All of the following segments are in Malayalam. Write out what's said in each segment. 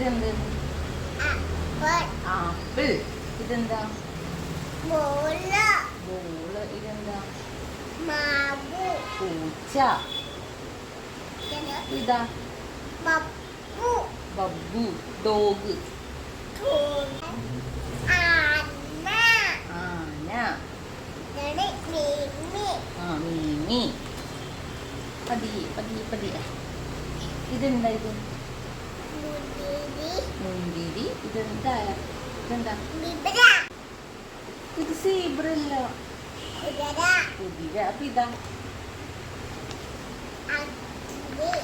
ഇതെന്ത്? ആപ്പിൾ. ഇതെന്താ? ബോൾ. ഇതെന്താ? പൂച്ച. ഇതാ. ബബ്ബു. ഡോഗ്. ആന. ആ മീമി. പതിയെ പതിയെ പതിയെ. ഇതെന്താ ഇത്? മുന്തിരി. ഇതെന്താ? ഇതെന്താ? ഇത് സീബ്രല്ല കുതിര. അപ്പൊ ഇതാ.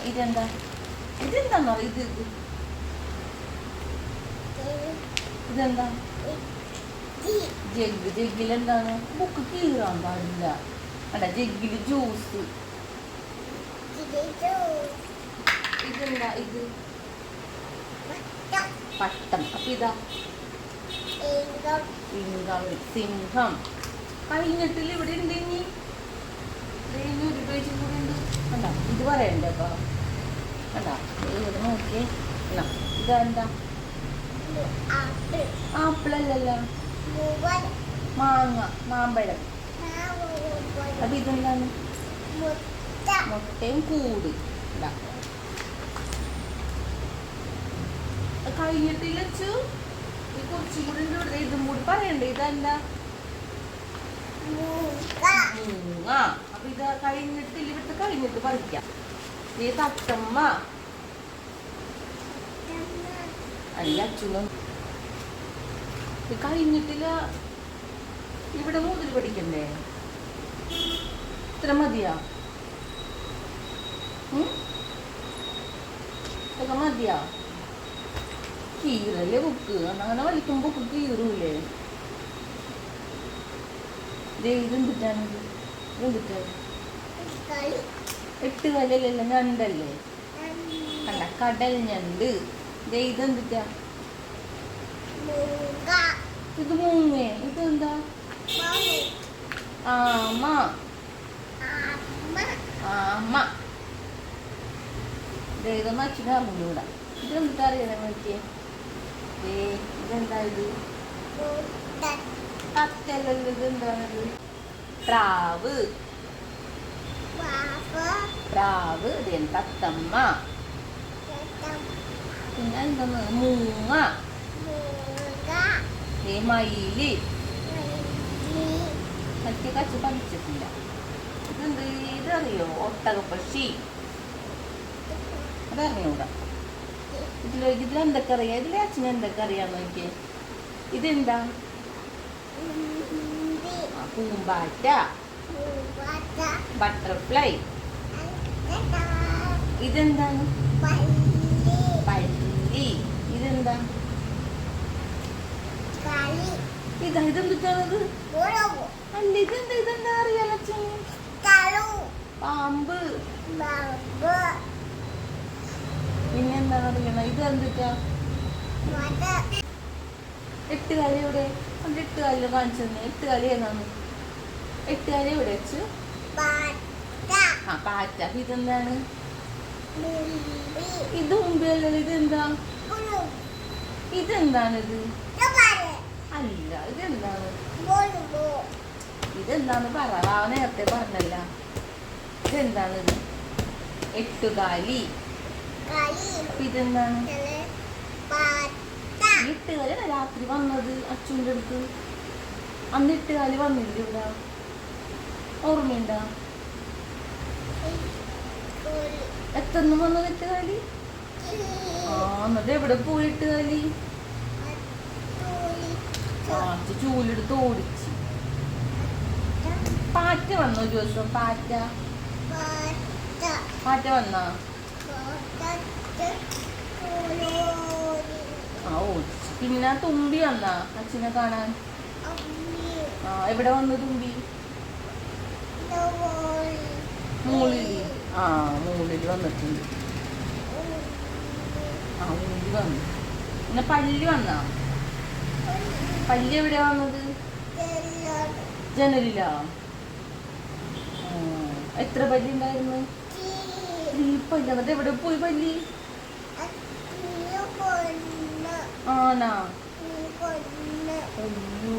ഇതെന്താ? ഇതെന്താന്നോ ഇത് ഇത്. ഇതെന്താ? ജഗ് ജഗ്ഗിൽ എന്താണ്? ബുക്ക് കീറാൻ പാടില്ല. അല്ല ജഗ്ഗിൽ ജ്യൂസ്. ഇതെന്താ? ഇത്. പട്ടം. അപ്പൊ ഇതാ. സിംഹം സിംഹം. കഴിഞ്ഞിട്ടില്ല ഇവിടെ ഉണ്ട് ഇനി? ഒരു പേജ് കൂടെ ഉണ്ട്. കണ്ട? ഇത് പറയണ്ടേ അപ്പൊ കണ്ടാ? ഇവിടെ നോക്കിയേ. എന്നാ ഇതെന്താ? ആപ്പിളല്ല മാങ്ങ മാമ്പഴം. അപ്പൊ ഇതെന്താണ്? മുട്ടയും കൂട്. ഇതാ. കഴിഞ്ഞിട്ടില്ല ഈ കുറച്ചും കൂടി ഇവിടെ. ഇതും കൂടി പറയണ്ടേ. ഇതെന്താ? മൂങ്ങ. അപ്പൊ ഇത് കഴിഞ്ഞിട്ടില്ല ഇവിടുത്തെ കഴിഞ്ഞിട്ട് പറിക്കാം. ഈ തത്തമ്മ. അല്ല അച്ഛനും. ഇത് കഴിഞ്ഞിട്ടില്ല. ഇവിടെ മുതൽ പഠിക്കണ്ടേ? ഇത്ര മതിയാ? മതിയാ? കീറല്ലേ ബുക്ക് അങ്ങനെ വലിക്കുമ്പോ ബുക്ക് കീറൂലേ? എട്ട് കല്ലല്ലല്ലോ ഞണ്ടല്ലേ? കണ്ട കടൽ ഞണ്ട്. ഇതെന്തിട്ടാ ഇത് മൂങ്ങേ. ഇതെന്താ ആമ. ആമ. ദേ ഇതൊന്നും അച്ഛനും അറിഞ്ഞൂടാ ഇതെന്തിട്ടാ അറിയാതെ നോക്കിയേ ഇതെന്താ ഇത് തത്തല്ലല്ലോ ഇതെന്താണിത് പ്രാവ് പ്രാവ് ദേ തത്തമ്മ. പിന്നെ എന്താണ് മൂങ്ങ. മയിൽ. മറ്റേ കച്ച് പഠിച്ചിട്ടില്ല ഇതെന്ത് ഇതറിയോ ഒട്ടകപ്പക്ഷി. അതറിഞ്ഞൂടാ. ഇതിൽ ഇതിൽ എന്തൊക്കെ അറിയാം? ഇതിലെ അച്ഛന് എന്തൊക്കെ അറിയാം നോക്കിയേ. ഇതെന്താ? പൂമ്പാറ്റ. ബട്ടർഫ്ലൈ. ഇതെന്താണ് പല്ലി. ഇതെന്താ? ഇതാ ഇതെന്തിട്ടാണത്? അല്ല ഇതെന്താ? ഇതെന്താ അറിയാലോ അച്ഛന്? പാമ്പ്. പിന്നെന്താണ് അറിയണ ഇത് എന്തിട്ടാ എട്ട് കാലി എവിടെ? അത് എട്ട് കാലിൽ കാണിച്ചു തന്നെ. എട്ട് കാലി ഏതാണ്? എട്ട് കാലി എവിടെ വെച്ച്? ആ പാറ്റ. ഇതെന്താണ്? ഇത് മുമ്പല്ലല്ലോ ഇതെന്താ? ഇതെന്താണിത്? അല്ല ഇതെന്താണ്? ഇതെന്താന്ന് പറ. ആ നേരത്തെ പറഞ്ഞല്ല. ഇതെന്താണിത്? എട്ടുകാലി. ഇതെന്താണ് ഈ രാത്രി വന്നത് അച്ഛന്റെ അടുത്ത്. അന്ന് ഇട്ടുകാൽ വന്നില്ല ഇവിടെ ഓർമ്മയുണ്ടോ? എത്രന്ന് വന്നത് ഇട്ടുകാലി ആ എന്നിട്ട് എവിടെ പോയി ആ അച്ഛൻ ചൂലെടുത്ത് ഓടിച്ച്. പാറ്റ വന്നോ ദിവസം? പാറ്റ. പാറ്റ വന്നാ ആ ഓടിച്ച് പിന്നെ തുമ്പി വന്നാ അച്ഛനെ കാണാൻ. ആ എവിടെ വന്നു തുമ്പി? മൂളിൽ ആ മൂളിൽ വന്നിട്ടുണ്ട്. ആ മൂളി വന്നു. പിന്നെ പല്ലി വന്നാ? പല്ലി എവിടെ വന്നത്? ജനലിലാ? എത്ര പല്ലി ഉണ്ടായിരുന്നു? ഈ പല്ലി എന്നിട്ട് എവിടെ പോയി പല്ലി. ആണോ? അയ്യോ.